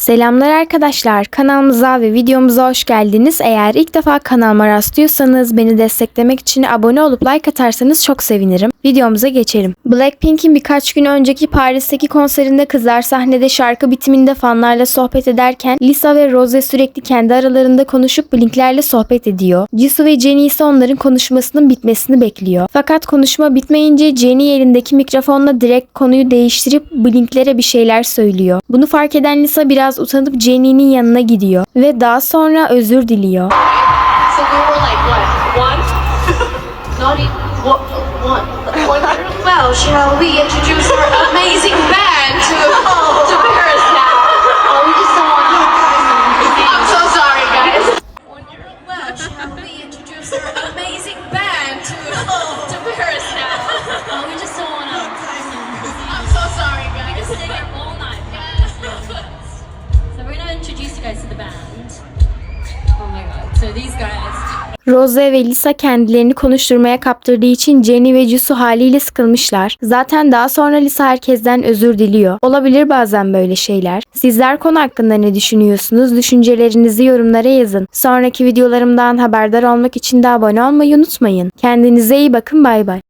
Selamlar arkadaşlar. Kanalımıza ve videomuza hoş geldiniz. Eğer ilk defa kanalıma rastlıyorsanız beni desteklemek için abone olup like atarsanız çok sevinirim. Videomuza geçelim. Blackpink'in birkaç gün önceki Paris'teki konserinde kızlar sahnede şarkı bitiminde fanlarla sohbet ederken Lisa ve Rose sürekli kendi aralarında konuşup Blink'lerle sohbet ediyor. Jisoo ve Jennie ise onların konuşmasının bitmesini bekliyor. Fakat konuşma bitmeyince Jennie elindeki mikrofonla direkt konuyu değiştirip Blink'lere bir şeyler söylüyor. Bunu fark eden Lisa biraz utanıp Jennie'nin yanına gidiyor ve daha sonra özür diliyor. Well, shall we introduce our amazing Oh. Rose ve Lisa kendilerini konuşturmaya kaptırdığı için Jenny ve Jisoo haliyle sıkılmışlar. Zaten daha sonra Lisa herkesten özür diliyor. Olabilir bazen böyle şeyler. Sizler konu hakkında ne düşünüyorsunuz? Düşüncelerinizi yorumlara yazın. Sonraki videolarımdan haberdar olmak için de abone olmayı unutmayın. Kendinize iyi bakın bay bay.